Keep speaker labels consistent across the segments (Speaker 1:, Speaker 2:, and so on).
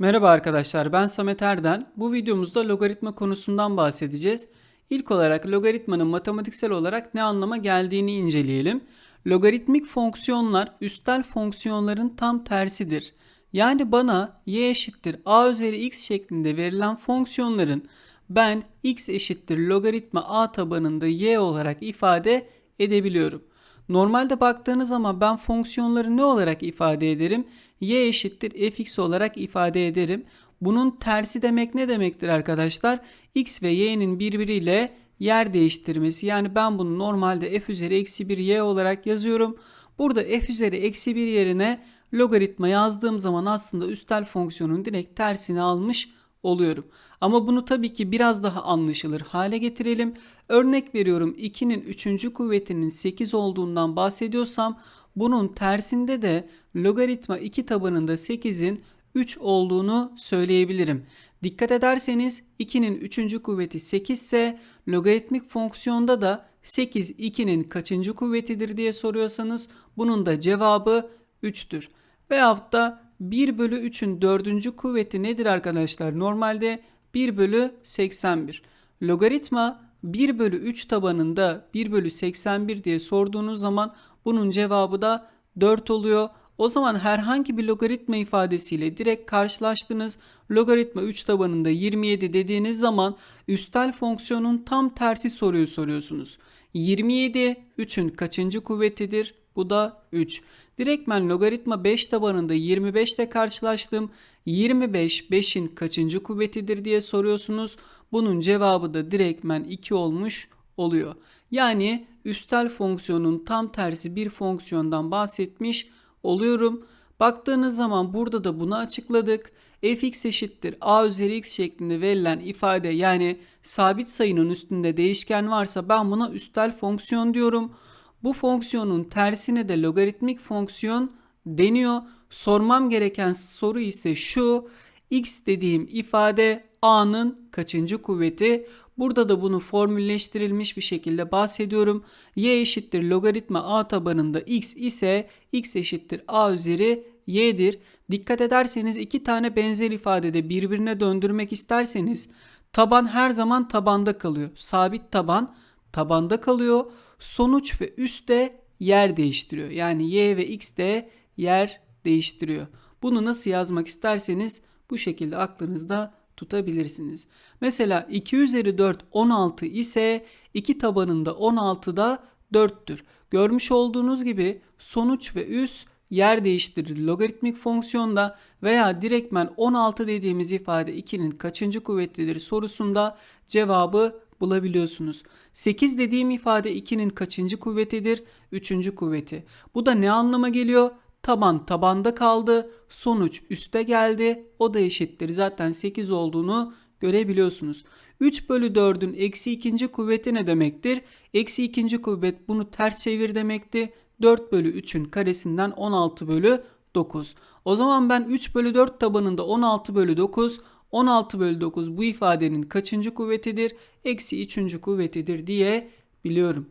Speaker 1: Merhaba arkadaşlar ben Samet Erden. Bu videomuzda logaritma konusundan bahsedeceğiz. İlk olarak logaritmanın matematiksel olarak ne anlama geldiğini inceleyelim. Logaritmik fonksiyonlar üstel fonksiyonların tam tersidir. Yani bana y eşittir a üzeri x şeklinde verilen fonksiyonların ben x eşittir logaritma a tabanında y olarak ifade edebiliyorum. Normalde baktığınız zaman ben fonksiyonları ne olarak ifade ederim? y eşittir fx olarak ifade ederim. Bunun tersi demek ne demektir arkadaşlar? x ve y'nin birbiriyle yer değiştirmesi. Yani ben bunu normalde f üzeri eksi 1 y olarak yazıyorum. Burada f üzeri eksi 1 yerine logaritma yazdığım zaman aslında üstel fonksiyonun direkt tersini almış oluyorum. Ama bunu tabii ki biraz daha anlaşılır hale getirelim. Örnek veriyorum 2'nin 3. kuvvetinin 8 olduğundan bahsediyorsam bunun tersinde de logaritma 2 tabanında 8'in 3 olduğunu söyleyebilirim. Dikkat ederseniz 2'nin 3. kuvveti 8 ise logaritmik fonksiyonda da 8 2'nin kaçıncı kuvvetidir diye soruyorsanız bunun da cevabı 3'tür. Veyahut da 1 bölü 3'ün 4. kuvveti nedir arkadaşlar? Normalde 1 bölü 81. Logaritma 1 bölü 3 tabanında 1 bölü 81 diye sorduğunuz zaman bunun cevabı da 4 oluyor. O zaman herhangi bir logaritma ifadesiyle direkt karşılaştınız. Logaritma 3 tabanında 27 dediğiniz zaman üstel fonksiyonun tam tersi soruyu soruyorsunuz. 27 3'ün kaçıncı kuvvetidir? Bu da 3. Direktmen logaritma 5 tabanında 25 ile karşılaştım. 25 5'in kaçıncı kuvvetidir diye soruyorsunuz. Bunun cevabı da direktmen 2 olmuş oluyor. Yani üstel fonksiyonun tam tersi bir fonksiyondan bahsetmiş oluyorum. Baktığınız zaman burada da bunu açıkladık. fx eşittir a üzeri x şeklinde verilen ifade yani sabit sayının üstünde değişken varsa ben buna üstel fonksiyon diyorum. Bu fonksiyonun tersine de logaritmik fonksiyon deniyor. Sormam gereken soru ise şu. x dediğim ifade a'nın kaçıncı kuvveti? Burada da bunu formülleştirilmiş bir şekilde bahsediyorum. y eşittir logaritma a tabanında x ise x eşittir a üzeri y'dir. Dikkat ederseniz iki tane benzer ifadede birbirine döndürmek isterseniz taban her zaman tabanda kalıyor. Sabit taban tabanda kalıyor. Sonuç ve üst de yer değiştiriyor. Yani y ve x de yer değiştiriyor. Bunu nasıl yazmak isterseniz bu şekilde aklınızda tutabilirsiniz. Mesela 2 üzeri 4 16 ise 2 tabanında 16 da 4'tür. Görmüş olduğunuz gibi sonuç ve üs yer değiştirir logaritmik fonksiyonda veya direktmen 16 dediğimiz ifade 2'nin kaçıncı kuvvetlidir sorusunda cevabı bulabiliyorsunuz. 8 dediğim ifade 2'nin kaçıncı kuvvetidir? 3. kuvveti. Bu da ne anlama geliyor? Taban tabanda kaldı. Sonuç üste geldi. O da eşittir. Zaten 8 olduğunu görebiliyorsunuz. 3 bölü 4'ün eksi ikinci kuvveti ne demektir? Eksi ikinci kuvvet bunu ters çevir demekti. 4 bölü 3'ün karesinden 16 bölü 9. O zaman ben 3 bölü 4 tabanında 16 bölü 9 16 bölü 9 bu ifadenin kaçıncı kuvvetidir? Eksi 3. kuvvetidir diye biliyorum.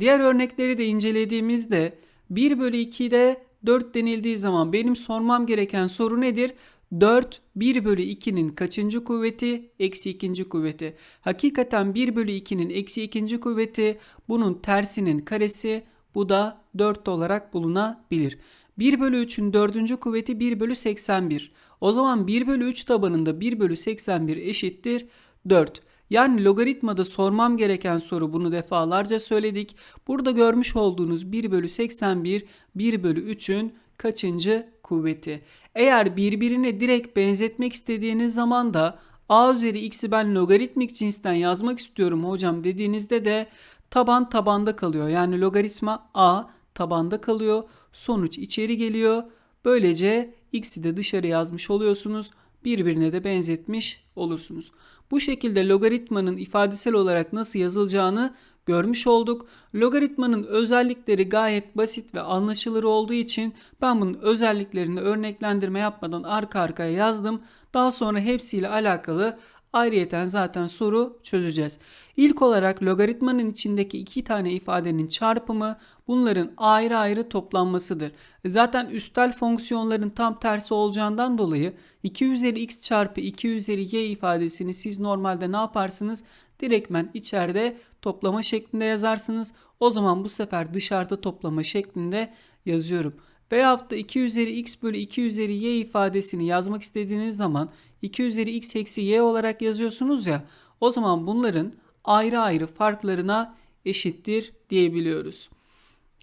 Speaker 1: Diğer örnekleri de incelediğimizde 1 bölü 2'de 4 denildiği zaman benim sormam gereken soru nedir? 4 1 bölü 2'nin kaçıncı kuvveti? Eksi 2. kuvveti. Hakikaten 1 bölü 2'nin eksi 2. kuvveti bunun tersinin karesi bu da 4 olarak bulunabilir. 1 bölü 3'ün 4. kuvveti 1 bölü 81. O zaman 1 bölü 3 tabanında 1 bölü 81 eşittir 4. Yani logaritmada sormam gereken soru bunu defalarca söyledik. Burada görmüş olduğunuz 1 bölü 81 1 bölü 3'ün kaçıncı kuvveti. Eğer birbirine direkt benzetmek istediğiniz zaman da a üzeri x'i ben logaritmik cinsten yazmak istiyorum hocam dediğinizde de taban tabanda kalıyor. Yani logaritma a tabanda kalıyor. Sonuç içeri geliyor. Böylece x'i de dışarı yazmış oluyorsunuz. Birbirine de benzetmiş olursunuz. Bu şekilde logaritmanın ifadesel olarak nasıl yazılacağını görmüş olduk. Logaritmanın özellikleri gayet basit ve anlaşılır olduğu için ben bunun özelliklerini örneklendirme yapmadan arka arkaya yazdım. Daha sonra hepsiyle alakalı ayrıyeten zaten soru çözeceğiz. İlk olarak logaritmanın içindeki iki tane ifadenin çarpımı bunların ayrı ayrı toplanmasıdır. Zaten üstel fonksiyonların tam tersi olacağından dolayı 2 üzeri x çarpı 2 üzeri y ifadesini siz normalde ne yaparsınız? Direktmen içeride toplama şeklinde yazarsınız. O zaman bu sefer dışarıda toplama şeklinde yazıyorum. Veyahut da 2 üzeri x bölü 2 üzeri y ifadesini yazmak istediğiniz zaman 2 üzeri x eksi y olarak yazıyorsunuz ya o zaman bunların ayrı ayrı farklarına eşittir diyebiliyoruz.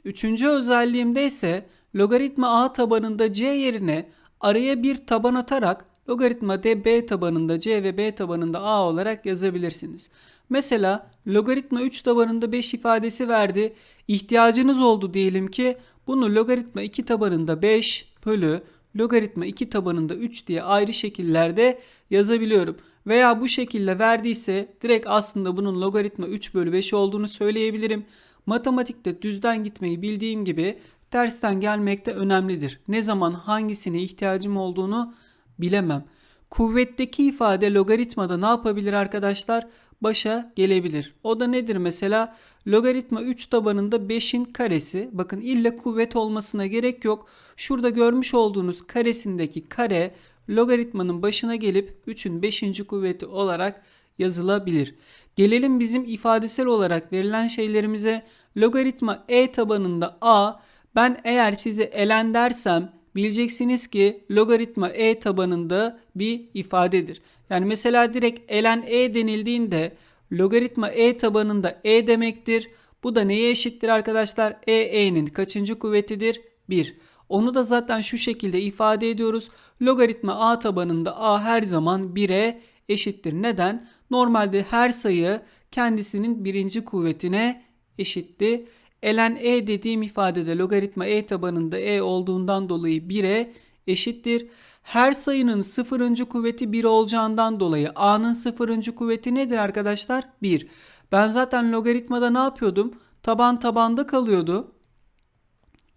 Speaker 1: Üçüncü özelliğimde ise logaritma a tabanında c yerine araya bir taban atarak logaritma d b tabanında c ve b tabanında a olarak yazabilirsiniz. Mesela logaritma 3 tabanında 5 ifadesi verdi. İhtiyacınız oldu diyelim ki bunu logaritma 2 tabanında 5 bölü logaritma 2 tabanında 3 diye ayrı şekillerde yazabiliyorum. Veya bu şekilde verdiyse direkt aslında bunun logaritma 3 bölü 5 olduğunu söyleyebilirim. Matematikte düzden gitmeyi bildiğim gibi tersten gelmek de önemlidir. Ne zaman hangisine ihtiyacım olduğunu bilemem. Kuvvetteki ifade logaritmada ne yapabilir arkadaşlar? Başa gelebilir. O da nedir mesela? Logaritma 3 tabanında 5'in karesi. Bakın ille kuvvet olmasına gerek yok. Şurada görmüş olduğunuz karesindeki kare logaritmanın başına gelip 3'ün 5. kuvveti olarak yazılabilir. Gelelim bizim ifadesel olarak verilen şeylerimize. Logaritma e tabanında a ben eğer size elen dersem bileceksiniz ki logaritma e tabanında bir ifadedir. Yani mesela direkt elen e denildiğinde logaritma e tabanında e demektir. Bu da neye eşittir arkadaşlar? e e'nin kaçıncı kuvvetidir? 1. Onu da zaten şu şekilde ifade ediyoruz. Logaritma a tabanında a her zaman 1'e eşittir. Neden? Normalde her sayı kendisinin birinci kuvvetine eşitti. Ln e dediğim ifadede logaritma e tabanında e olduğundan dolayı 1'e eşittir. Her sayının sıfırıncı kuvveti 1 olacağından dolayı a'nın sıfırıncı kuvveti nedir arkadaşlar? 1. Ben zaten logaritmada ne yapıyordum? Taban tabanda kalıyordu.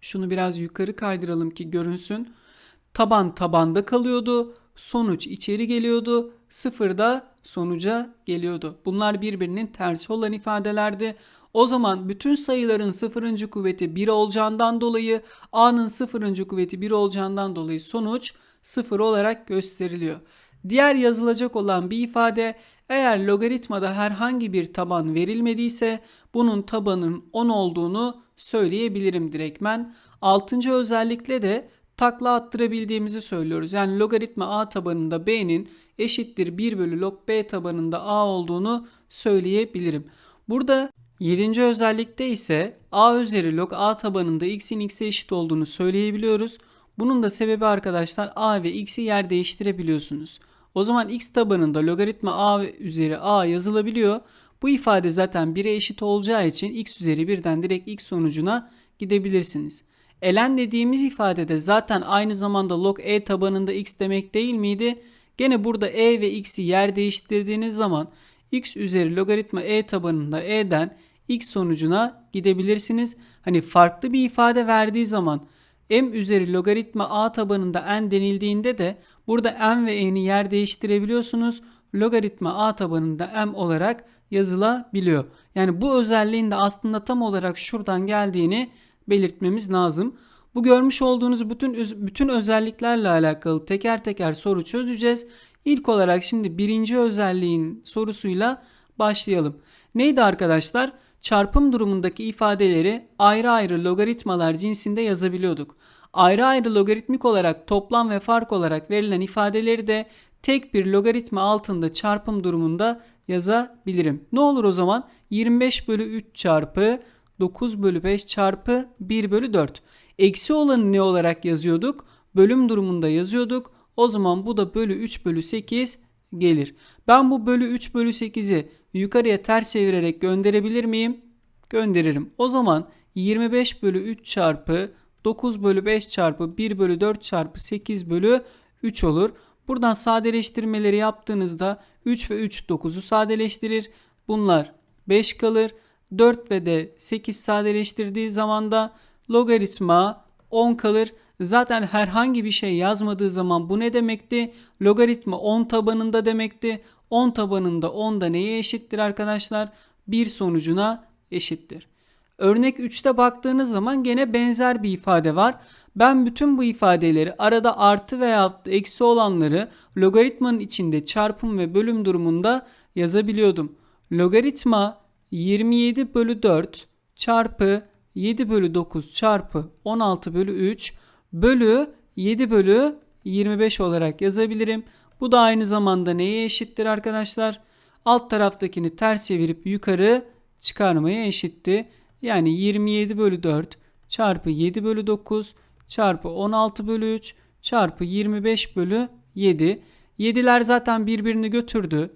Speaker 1: Şunu biraz yukarı kaydıralım ki görünsün. Taban tabanda kalıyordu. Sonuç içeri geliyordu. Sıfır da sonuca geliyordu. Bunlar birbirinin tersi olan ifadelerdi. O zaman bütün sayıların sıfırıncı kuvveti 1 olacağından dolayı a'nın sıfırıncı kuvveti 1 olacağından dolayı sonuç 0 olarak gösteriliyor. Diğer yazılacak olan bir ifade eğer logaritmada herhangi bir taban verilmediyse bunun tabanın 10 olduğunu söyleyebilirim direktmen. Altıncı özellikle de takla attırabildiğimizi söylüyoruz. Yani logaritma a tabanında b'nin eşittir 1 bölü log b tabanında a olduğunu söyleyebilirim. Burada Yedinci özellikte ise a üzeri log a tabanında x'in x'e eşit olduğunu söyleyebiliyoruz. Bunun da sebebi arkadaşlar a ve x'i yer değiştirebiliyorsunuz. O zaman x tabanında logaritma a üzeri a yazılabiliyor. Bu ifade zaten 1'e eşit olacağı için x üzeri 1'den direkt x sonucuna gidebilirsiniz. Elen dediğimiz ifadede zaten aynı zamanda log e tabanında x demek değil miydi? Gene burada e ve x'i yer değiştirdiğiniz zaman x üzeri logaritma e tabanında e'den x sonucuna gidebilirsiniz. Hani farklı bir ifade verdiği zaman m üzeri logaritma a tabanında n denildiğinde de burada m ve n'yi yer değiştirebiliyorsunuz. Logaritma a tabanında m olarak yazılabiliyor. Yani bu özelliğin de aslında tam olarak şuradan geldiğini belirtmemiz lazım. Bu görmüş olduğunuz bütün bütün özelliklerle alakalı teker teker soru çözeceğiz. İlk olarak şimdi birinci özelliğin sorusuyla başlayalım. Neydi arkadaşlar? Çarpım durumundaki ifadeleri ayrı ayrı logaritmalar cinsinde yazabiliyorduk. Ayrı ayrı logaritmik olarak toplam ve fark olarak verilen ifadeleri de tek bir logaritma altında çarpım durumunda yazabilirim. Ne olur o zaman? 25 bölü 3 çarpı 9 bölü 5 çarpı 1 bölü 4. Eksi olanı ne olarak yazıyorduk? Bölüm durumunda yazıyorduk. O zaman bu da bölü 3 bölü 8 gelir. Ben bu bölü 3 bölü 8'i yukarıya ters çevirerek gönderebilir miyim? Gönderirim. O zaman 25 bölü 3 çarpı 9 bölü 5 çarpı 1 bölü 4 çarpı 8 bölü 3 olur. Buradan sadeleştirmeleri yaptığınızda 3 ve 3 9'u sadeleştirir. Bunlar 5 kalır. 4 ve de 8 sadeleştirdiği zaman da logaritma 10 kalır. Zaten herhangi bir şey yazmadığı zaman bu ne demekti? Logaritma 10 tabanında demekti. 10 tabanında 10 da neye eşittir arkadaşlar? 1 sonucuna eşittir. Örnek 3'te baktığınız zaman gene benzer bir ifade var. Ben bütün bu ifadeleri arada artı veya eksi olanları logaritmanın içinde çarpım ve bölüm durumunda yazabiliyordum. Logaritma 27 bölü 4 çarpı 7 bölü 9 çarpı 16 bölü 3 bölü 7 bölü 25 olarak yazabilirim. Bu da aynı zamanda neye eşittir arkadaşlar? Alt taraftakini ters çevirip yukarı çıkarmaya eşitti. Yani 27 bölü 4 çarpı 7 bölü 9 çarpı 16 bölü 3 çarpı 25 bölü 7. 7'ler zaten birbirini götürdü.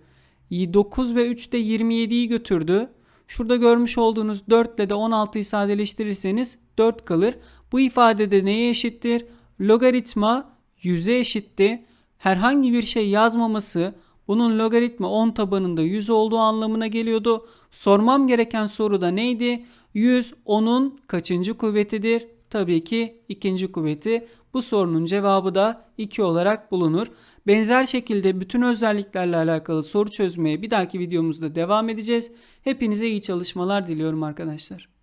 Speaker 1: 9 ve 3 de 27'yi götürdü. Şurada görmüş olduğunuz 4 ile de 16'yı sadeleştirirseniz 4 kalır. Bu ifadede neye eşittir? Logaritma 100'e eşitti. Herhangi bir şey yazmaması bunun logaritma 10 tabanında 100 olduğu anlamına geliyordu. Sormam gereken soru da neydi? 100 10'un kaçıncı kuvvetidir? Tabii ki ikinci kuvveti. Bu sorunun cevabı da 2 olarak bulunur. Benzer şekilde bütün özelliklerle alakalı soru çözmeye bir dahaki videomuzda devam edeceğiz. Hepinize iyi çalışmalar diliyorum arkadaşlar.